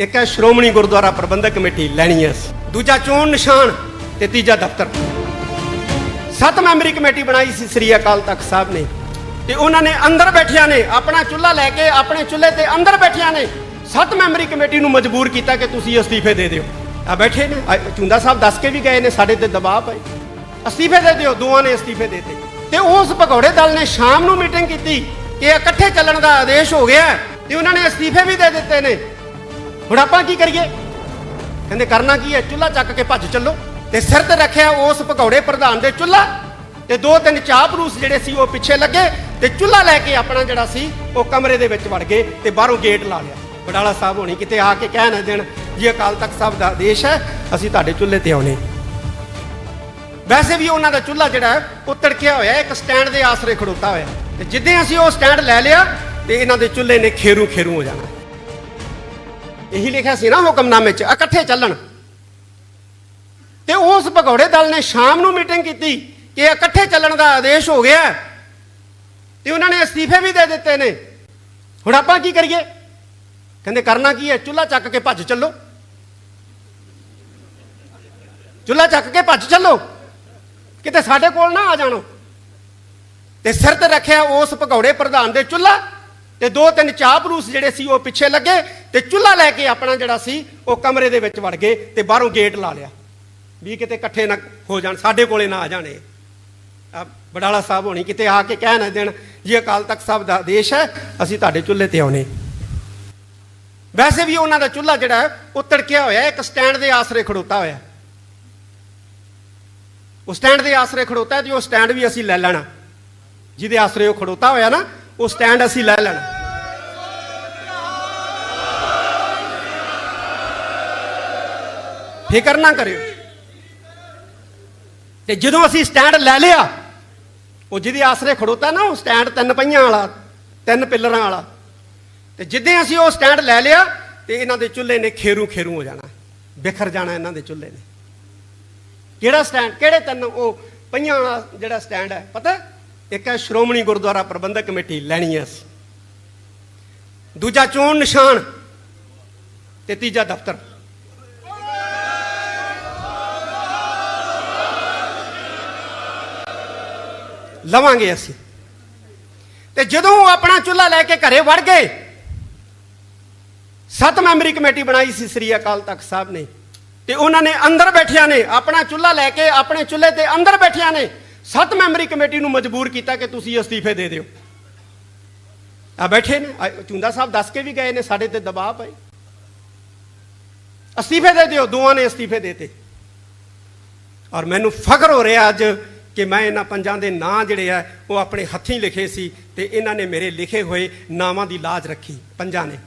ਇੱਕ ਹੈ ਸ਼੍ਰੋਮਣੀ ਗੁਰਦੁਆਰਾ ਪ੍ਰਬੰਧਕ ਕਮੇਟੀ ਲੈਣੀ ਹੈ ਦੂਜਾ ਚੋਣ ਨਿਸ਼ਾਨ ਤੇ ਤੀਜਾ ਦਫ਼ਤਰ। ਸੱਤ ਮੈਂਬਰੀ ਕਮੇਟੀ ਬਣਾਈ ਸੀ ਸ੍ਰੀ ਅਕਾਲ ਤਖਤ ਸਾਹਿਬ ਨੇ ਤੇ ਉਹਨਾਂ ਨੇ ਅੰਦਰ ਬੈਠਿਆਂ ਨੇ ਆਪਣਾ ਚੁੱਲ੍ਹਾ ਲੈ ਕੇ ਆਪਣੇ ਚੁੱਲ੍ਹੇ ਤੇ ਅੰਦਰ ਬੈਠਿਆਂ ਨੇ ਸੱਤ ਮੈਂਬਰੀ ਕਮੇਟੀ ਨੂੰ ਮਜਬੂਰ ਕੀਤਾ ਕਿ ਤੁਸੀਂ ਅਸਤੀਫੇ ਦੇ ਦਿਓ। ਆ ਬੈਠੇ ਨੇ। ਆ, ਚੁੰਦਾ ਸਾਹਿਬ ਦੱਸ ਕੇ ਵੀ ਗਏ ਨੇ ਸਾਡੇ ਤੇ ਦਬਾਅ ਪਏ। ਅਸਤੀਫੇ ਦੇ ਦਿਓ, ਦੋਵਾਂ ਨੇ ਅਸਤੀਫੇ ਦੇ ਦਿੱਤੇ। ਤੇ ਉਸ ਭਗੌੜੇ ਦਲ ਨੇ ਸ਼ਾਮ ਨੂੰ ਮੀਟਿੰਗ ਕੀਤੀ ਕਿ ਇਕੱਠੇ ਚੱਲਣ ਦਾ ਆਦੇਸ਼ ਹੋ ਗਿਆ ਤੇ ਉਹਨਾਂ ਨੇ ਅਸਤੀਫੇ ਵੀ ਦੇ ਦਿੱਤੇ ਨੇ। ਹੁਣ ਆਪਾਂ ਕੀ ਕਰੀਏ? ਕਹਿੰਦੇ ਕਰਨਾ ਕੀ ਹੈ? ਚੁੱਲ੍ਹਾ ਚੱਕ ਕੇ ਭੱਜ ਚੱਲੋ। ਤੇ ਸਿਰ ਤੇ ਰੱਖਿਆ ਉਸ ਭਗੌੜੇ ਪ੍ਰਧਾਨ ਦੇ ਚੁੱਲ੍ਹਾ। ਤੇ ਦੋ ਤਿੰਨ ਚਾਹ ਪਰੂਸ ਜਿਹੜੇ ਸੀ ਉਹ ਪਿੱਛੇ ਲੱਗੇ। ਤੇ ਚੁੱਲ੍ਹਾ ਲੈ ਕੇ ਆਪਣਾ ਜਿਹੜਾ ਸੀ, ਉਹ ਕਮਰੇ ਦੇ ਵਿੱਚ ਵੜ ਗਏ ਤੇ ਬਾਹਰੋਂ ਗੇਟ ਲਾ ਲਿਆ। ਬਡਾਲਾ ਸਾਹਿਬ ਹੋਣੀ ਕਿਤੇ ਆ ਕੇ ਕਹਿ ਨਾ ਦੇਣ ਜੀ ਅਕਾਲ ਤਖਤ ਸਾਹਿਬ ਦਾ ਆਦੇਸ਼ ਹੈ, ਅਸੀਂ ਤੁਹਾਡੇ ਚੁੱਲ੍ਹੇ ਤੇ ਆਉਨੇ ਵੈਸੇ ਵੀ ਉਹਨਾਂ ਦਾ ਚੁੱਲ੍ਹਾ ਜਿਹੜਾ ਉਹ ਤੜਕਿਆ ਹੋਇਆ ਇੱਕ ਸਟੈਂਡ ਦੇ ਆਸਰੇ ਖੜੋਤਾ ਹੋਇਆ ਤੇ ਜਿੱਦਾਂ ਅਸੀਂ ਉਹ ਸਟੈਂਡ ਲੈ ਲਿਆ, ਤੇ ਇਹਨਾਂ ਦੇ ਚੁੱਲ੍ਹੇ ਨੇ ਖੇਰੂ ਖੇਰੂ ਹੋ ਜਾਣਾ। ਇਹੀ ਲਿਖਿਆ ਸੀ ਨਾ ਹੁਕਮਨਾਮੇ 'ਚ, ਇਕੱਠੇ ਚੱਲਣ। ਤੇ ਉਸ ਭਗੌੜੇ ਦਲ ਨੇ ਸ਼ਾਮ ਨੂੰ ਮੀਟਿੰਗ ਕੀਤੀ ਕਿ ਇਕੱਠੇ ਚੱਲਣ ਦਾ ਆਦੇਸ਼ ਹੋ ਗਿਆ ਤੇ ਉਹਨਾਂ ਨੇ ਅਸਤੀਫੇ ਵੀ ਦੇ ਦਿੱਤੇ ਨੇ। ਹੁਣ ਆਪਾਂ ਕੀ ਕਰੀਏ? ਕਹਿੰਦੇ ਕਰਨਾ ਕੀ ਹੈ? ਚੁੱਲ੍ਹਾ ਚੱਕ ਕੇ ਭੱਜ ਚੱਲੋ। ਚੁੱਲ੍ਹਾ ਚੱਕ ਕੇ ਭੱਜ ਚੱਲੋ। ਕਿਤੇ ਸਾਡੇ ਕੋਲ ਨਾ ਆ ਜਾਣੋ। ਤੇ ਸਿਰ ਤੇ ਰੱਖਿਆ ਉਸ ਭਗੌੜੇ ਪ੍ਰਧਾਨ ਦੇ ਚੁੱਲ੍ਹਾ ਤੇ ਦੋ ਤਿੰਨ ਚਾਹ ਪਰੂਸ ਜਿਹੜੇ ਸੀ ਉਹ ਪਿੱਛੇ ਲੱਗੇ। ਤੇ ਚੁੱਲ੍ਹਾ ਲੈ ਕੇ ਆਪਣਾ ਜਿਹੜਾ ਸੀ, ਉਹ ਕਮਰੇ ਦੇ ਵਿੱਚ ਵੜ ਗਏ ਤੇ ਬਾਹਰੋਂ ਗੇਟ ਲਾ ਲਿਆ। ਵੀ ਕਿਤੇ ਇਕੱਠੇ ਨਾ ਹੋ ਜਾਣ, ਸਾਡੇ ਕੋਲੇ ਨਾ ਆ ਜਾਣੇ ਆ ਬਡਾਲਾ ਸਾਹਿਬ ਹੋਣੀ ਕਿਤੇ ਆ ਕੇ ਕਹਿ ਨਾ ਦੇਣ, ਜੇ ਅਕਾਲ ਤਖਤ ਸਾਹਿਬ ਦਾ ਆਦੇਸ਼ ਹੈ, ਅਸੀਂ ਤੁਹਾਡੇ ਚੁੱਲ੍ਹੇ ਤੇ ਆਉਨੇ ਵੈਸੇ ਵੀ ਉਹਨਾਂ ਦਾ ਚੁੱਲ੍ਹਾ ਜਿਹੜਾ ਉਹ ਤੜਕਿਆ ਹੋਇਆ ਇੱਕ ਸਟੈਂਡ ਦੇ ਆਸਰੇ ਖੜੋਤਾ ਹੋਇਆ ਉਹ ਸਟੈਂਡ ਦੇ ਆਸਰੇ ਖੜੋਤਾ ਹੈ ਤੇ ਉਹ ਸਟੈਂਡ ਵੀ ਅਸੀਂ ਲੈ ਲੈਣਾ। ਜਿਹਦੇ ਆਸਰੇ ਉਹ ਖੜੋਤਾ ਹੋਇਆ ਨਾ, ਉਹ ਸਟੈਂਡ ਅਸੀਂ ਲੈ ਲੈਣਾ। ਫਿਕਰ ਨਾ ਕਰਿਓ। ਤੇ ਜਦੋਂ ਅਸੀਂ ਸਟੈਂਡ ਲੈ ਲਿਆ, ਉਹ ਜਿਹਦੇ ਆਸਰੇ ਖੜੋਤਾ ਨਾ, ਉਹ ਸਟੈਂਡ ਤਿੰਨ ਪਹੀਆਂ ਵਾਲਾ, ਤਿੰਨ ਪਿੱਲਰਾਂ ਵਾਲਾ। ਤੇ ਜਿੱਦਾਂ ਅਸੀਂ ਉਹ ਸਟੈਂਡ ਲੈ ਲਿਆ, ਤੇ ਇਹਨਾਂ ਦੇ ਚੁੱਲ੍ਹੇ ਨੇ ਖੇਰੂ ਖੇਰੂ ਹੋ ਜਾਣਾ। ਬਿਖਰ ਜਾਣਾ ਇਹਨਾਂ ਦੇ ਚੁੱਲ੍ਹੇ ਨੇ। ਕਿਹੜਾ ਸਟੈਂਡ ਕਿਹੜੇ ਤਿੰਨ ਉਹ ਪਹੀਆਂ ਵਾਲਾ ਜਿਹੜਾ ਸਟੈਂਡ ਹੈ, ਪਤਾ? ਇੱਕ ਹੈ ਸ਼੍ਰੋਮਣੀ ਗੁਰਦੁਆਰਾ ਪ੍ਰਬੰਧਕ ਕਮੇਟੀ, ਲੈਣੀ ਹੈ ਅਸੀਂ। ਦੂਜਾ ਚੋਣ ਨਿਸ਼ਾਨ, ਤੇ ਤੀਜਾ ਦਫ਼ਤਰ। ਲਵਾਂਗੇ ਅਸੀਂ। ਤੇ ਜਦੋਂ ਉਹ ਆਪਣਾ ਚੁੱਲ੍ਹਾ ਲੈ ਕੇ ਘਰੇ ਵੜ ਗਏ, ਸੱਤ ਮੈਂਬਰੀ ਕਮੇਟੀ ਬਣਾਈ ਸੀ ਸ੍ਰੀ ਅਕਾਲ ਤਖਤ ਸਾਹਿਬ ਨੇ। ਤੇ ਉਹਨਾਂ ਨੇ ਅੰਦਰ ਬੈਠਿਆਂ ਨੇ ਆਪਣਾ ਚੁੱਲ੍ਹਾ ਲੈ ਕੇ ਆਪਣੇ ਚੁੱਲ੍ਹੇ ਤੇ ਅੰਦਰ ਬੈਠਿਆਂ ਨੇ ਸੱਤ ਮੈਂਬਰੀ ਕਮੇਟੀ ਨੂੰ ਮਜਬੂਰ ਕੀਤਾ ਕਿ ਤੁਸੀਂ ਅਸਤੀਫੇ ਦੇ ਦਿਓ। ਆ ਬੈਠੇ ਨੇ। ਚੁੰਦਾ ਸਾਹਿਬ ਦੱਸ ਕੇ ਵੀ ਗਏ ਨੇ, ਸਾਡੇ ਤੇ ਦਬਾਅ ਪਏ। ਅਸਤੀਫੇ ਦੇ ਦਿਓ, ਦੋਵਾਂ ਨੇ ਅਸਤੀਫੇ ਦੇਤੇ। ਔਰ ਮੈਨੂੰ ਫਖਰ ਹੋ ਰਿਹਾ ਅੱਜ ਕਿ ਮੈਂ ਇਹਨਾਂ ਪੰਜਾਂ ਦੇ ਨਾਂ ਜਿਹੜੇ ਆ, ਉਹ ਆਪਣੇ ਹੱਥੀਂ ਲਿਖੇ ਸੀ ਤੇ ਇਹਨਾਂ ਨੇ ਮੇਰੇ ਲਿਖੇ ਹੋਏ ਨਾਵਾਂ ਦੀ ਲਾਜ ਰੱਖੀ, ਪੰਜਾਂ ਨੇ।